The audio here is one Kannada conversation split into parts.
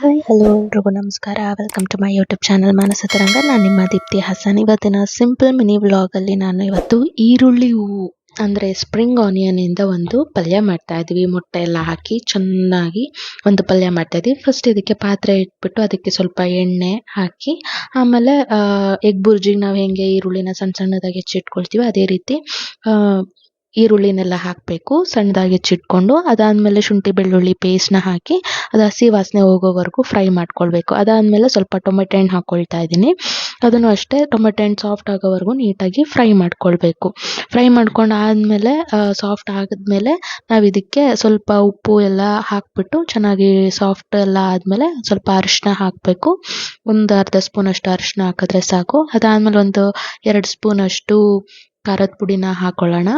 ಹಾಯ್ ಹಲೋ ಎಲ್ರಿಗೂ ನಮಸ್ಕಾರ. Welcome to my YouTube channel Manasa Taranga ನಾನು ನಿಮ್ಮ ದೀಪ್ತಿ ಹಾಸನ್ ಇವತ್ತಿನ ಸಿಂಪಲ್ ಮಿನಿ ವ್ಲಾಗಲ್ಲಿ ನಾನು ಇವತ್ತು ಈರುಳ್ಳಿ ಹೂವು, ಅಂದರೆ ಸ್ಪ್ರಿಂಗ್ ಆನಿಯನಿಂದ ಒಂದು ಪಲ್ಯ ಮಾಡ್ತಾ ಇದ್ವಿ. ಮೊಟ್ಟೆ ಎಲ್ಲ ಹಾಕಿ ಚೆನ್ನಾಗಿ ಒಂದು ಪಲ್ಯ ಮಾಡ್ತಾ ಇದ್ವಿ. ಫಸ್ಟ್ ಇದಕ್ಕೆ ಪಾತ್ರೆ ಇಟ್ಬಿಟ್ಟು ಅದಕ್ಕೆ ಸ್ವಲ್ಪ ಎಣ್ಣೆ ಹಾಕಿ, ಆಮೇಲೆ ಎಗ್ ಬುರ್ಜಿಗೆ ನಾವು ಹೆಂಗೆ ಈರುಳ್ಳಿನ ಸಣ್ಣ ಸಣ್ಣದಾಗಿ ಹೆಚ್ಚಿಟ್ಕೊಳ್ತೀವಿ ಅದೇ ರೀತಿ ಈರುಳ್ಳಿನೆಲ್ಲ ಹಾಕಬೇಕು, ಸಣ್ಣದಾಗಿ ಹೆಚ್ಚಿಟ್ಕೊಂಡು ಅದಾದಮೇಲೆ ಶುಂಠಿ ಬೆಳ್ಳುಳ್ಳಿ ಪೇಸ್ಟ್ನ ಹಾಕಿ ಅದು ಹಸಿ ವಾಸನೆ ಹೋಗೋವರೆಗೂ ಫ್ರೈ ಮಾಡ್ಕೊಳ್ಬೇಕು. ಅದಾದಮೇಲೆ ಸ್ವಲ್ಪ ಟೊಮೆಟೊ ಹಣ್ಣು ಹಾಕ್ಕೊಳ್ತಾ ಇದ್ದೀನಿ. ಅದನ್ನು ಅಷ್ಟೇ ಟೊಮೆಟೊ ಹಣ್ಣು ಸಾಫ್ಟ್ ಆಗೋವರೆಗೂ ನೀಟಾಗಿ ಫ್ರೈ ಮಾಡ್ಕೊಳ್ಬೇಕು. ಫ್ರೈ ಮಾಡ್ಕೊಂಡು ಆದಮೇಲೆ ಸಾಫ್ಟ್ ಆಗಿದ್ಮೇಲೆ ನಾವು ಇದಕ್ಕೆ ಸ್ವಲ್ಪ ಉಪ್ಪು ಎಲ್ಲ ಹಾಕ್ಬಿಟ್ಟು ಚೆನ್ನಾಗಿ ಸಾಫ್ಟ್ ಎಲ್ಲ ಆದಮೇಲೆ ಸ್ವಲ್ಪ ಅರಿಶಿನ ಹಾಕಬೇಕು. ಒಂದು ಅರ್ಧ ಸ್ಪೂನಷ್ಟು ಅರಿಶಿನ ಹಾಕಿದ್ರೆ ಸಾಕು. ಅದಾದಮೇಲೆ ಒಂದು ಎರಡು ಸ್ಪೂನ್ ಅಷ್ಟು ಖಾರದ ಪುಡಿನ ಹಾಕೊಳ್ಳೋಣ.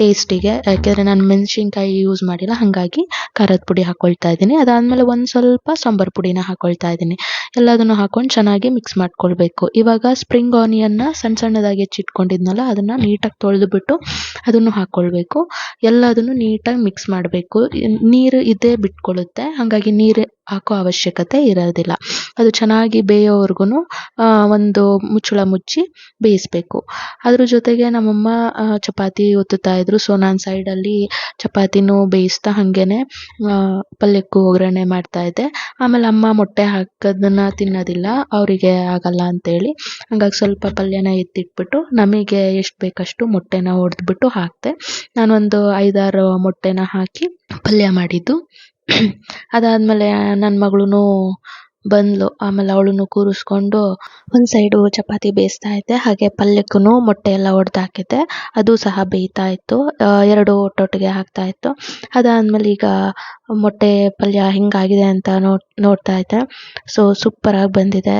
ಟೇಸ್ಟಿಗೆ ಯಾಕೆಂದರೆ ನಾನು ಮೆಣಸಿನ್ಕಾಯಿ ಯೂಸ್ ಮಾಡಿಲ್ಲ, ಹಾಗಾಗಿ ಖಾರದ ಪುಡಿ ಹಾಕ್ಕೊಳ್ತಾ ಇದ್ದೀನಿ. ಅದಾದಮೇಲೆ ಒಂದು ಸ್ವಲ್ಪ ಸಾಂಬಾರು ಪುಡಿನ ಹಾಕ್ಕೊಳ್ತಾ ಇದ್ದೀನಿ. ಎಲ್ಲದನ್ನು ಹಾಕೊಂಡು ಚೆನ್ನಾಗಿ ಮಿಕ್ಸ್ ಮಾಡ್ಕೊಳ್ಬೇಕು. ಇವಾಗ ಸ್ಪ್ರಿಂಗ್ ಆನಿಯನ್ನ ಸಣ್ಣ ಸಣ್ಣದಾಗಿ ಹೆಚ್ಚಿಟ್ಕೊಂಡಿದ್ನಲ್ಲ ಅದನ್ನು ನೀಟಾಗಿ ತೊಳೆದುಬಿಟ್ಟು ಅದನ್ನು ಹಾಕ್ಕೊಳ್ಬೇಕು ಎಲ್ಲದನ್ನು ನೀಟಾಗಿ ಮಿಕ್ಸ್ ಮಾಡಬೇಕು. ನೀರು ಇದೇ ಬಿಟ್ಕೊಳ್ಳುತ್ತೆ ಹಾಗಾಗಿ ನೀರು ಹಾಕೋ ಅವಶ್ಯಕತೆ ಇರೋದಿಲ್ಲ. ಅದು ಚೆನ್ನಾಗಿ ಬೇಯೋವರೆಗೂ ಒಂದು ಮುಚ್ಚಳ ಮುಚ್ಚಿ ಬೇಯಿಸಬೇಕು. ಅದ್ರ ಜೊತೆಗೆ ನಮ್ಮಮ್ಮ ಚಪಾತಿ ಒತ್ತುತ್ತಾ ಇದ್ರು. ಸೊ ನಾನು ಸೈಡಲ್ಲಿ ಚಪಾತಿನೂ ಬೇಯಿಸ್ತಾ ಹಾಗೇನೆ ಪಲ್ಯಕ್ಕೂ ಒಗ್ಗರಣೆ ಮಾಡ್ತಾ ಇದ್ದೆ. ಆಮೇಲೆ ಅಮ್ಮ ಮೊಟ್ಟೆ ಹಾಕೋದನ್ನ ತಿನ್ನೋದಿಲ್ಲ. ಅವರಿಗೆ ಆಗಲ್ಲ ಅಂತೇಳಿ. ಹಂಗಾಗಿ ಸ್ವಲ್ಪ ಪಲ್ಯನ ಎತ್ತಿಟ್ಬಿಟ್ಟು, ನಮಗೆ ಎಷ್ಟು ಬೇಕಷ್ಟು ಮೊಟ್ಟೆನ ಹೊಡೆದ್ಬಿಟ್ಟು ಹಾಕಿದೆ. ನಾನೊಂದು ಐದಾರು ಮೊಟ್ಟೆನ ಹಾಕಿ ಪಲ್ಯ ಮಾಡಿದ್ದು. ಅದಾದಮೇಲೆ ನನ್ನ ಮಗಳೂ ಬಂದ್ಲು. ಆಮೇಲೆ ಅವಳನ್ನು ಕೂರಿಸ್ಕೊಂಡು ಒಂದು ಸೈಡು ಚಪಾತಿ ಬೇಯಿಸ್ತಾ ಇದ್ದೆ. ಹಾಗೆ ಪಲ್ಯಕ್ಕೂ ಮೊಟ್ಟೆ ಎಲ್ಲ ಒಡೆದು ಹಾಕಿದ್ದೆ. ಅದು ಸಹ ಬೇಯ್ತಾ ಇತ್ತು. ಎರಡು ಒಟ್ಟೊಟ್ಟಿಗೆ ಹಾಕ್ತಾ ಇತ್ತು. ಅದಾದಮೇಲೆ ಈಗ ಮೊಟ್ಟೆ ಪಲ್ಯ ಹೆಂಗಾಗಿದೆ ಅಂತ ನೋಡ್, ನೋಡ್ತಾ ಇದ್ದೆ. ಸೊ ಸೂಪರಾಗಿ ಬಂದಿದೆ.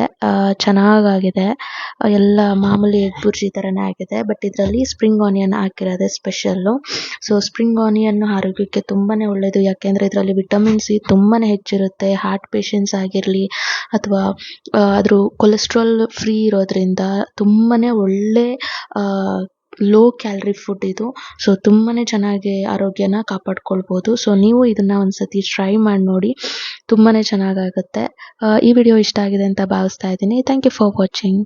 ಚೆನ್ನಾಗಾಗಿದೆ. ಎಲ್ಲ ಮಾಮೂಲಿ ಎಗ್ ಬುರ್ಜಿ ಥರನೇ ಆಗಿದೆ ಬಟ್ ಇದರಲ್ಲಿ ಸ್ಪ್ರಿಂಗ್ ಆನಿಯನ್ ಹಾಕಿರೋದೇ ಸ್ಪೆಷಲ್ಲು ಸೊ ಸ್ಪ್ರಿಂಗ್ ಆನಿಯನ್ ಆರೋಗ್ಯಕ್ಕೆ ತುಂಬಾನೇ ಒಳ್ಳೆಯದು ಯಾಕೆಂದರೆ ಇದರಲ್ಲಿ ವಿಟಮಿನ್ ಸಿ ತುಂಬಾನೇ ಹೆಚ್ಚಿರುತ್ತೆ. ಹಾರ್ಟ್ ಪೇಷಂಟ್ಸ್ ಆಗಿರಲಿ ಅಥವಾ ಅದ್ರ ಕೊಲೆಸ್ಟ್ರಾಲ್ ಫ್ರೀ ಇರೋದ್ರಿಂದ ತುಂಬಾನೇ ಒಳ್ಳೆ ಲೋ ಕ್ಯಾಲರಿ ಫುಡ್ ಇದು. ಸೊ ತುಂಬಾನೇ ಚೆನ್ನಾಗಿ ಆರೋಗ್ಯನ ಕಾಪಾಡ್ಕೊಳ್ಬೋದು. ಸೊ ನೀವು ಇದನ್ನ ಒಂದ್ಸತಿ ಟ್ರೈ ಮಾಡಿ ನೋಡಿ, ತುಂಬಾನೇ ಚೆನ್ನಾಗಾಗುತ್ತೆ. ಈ ವಿಡಿಯೋ ಇಷ್ಟ ಆಗಿದೆ ಅಂತ ಭಾವಿಸ್ತಾ ಇದ್ದೀನಿ. Thank you for watching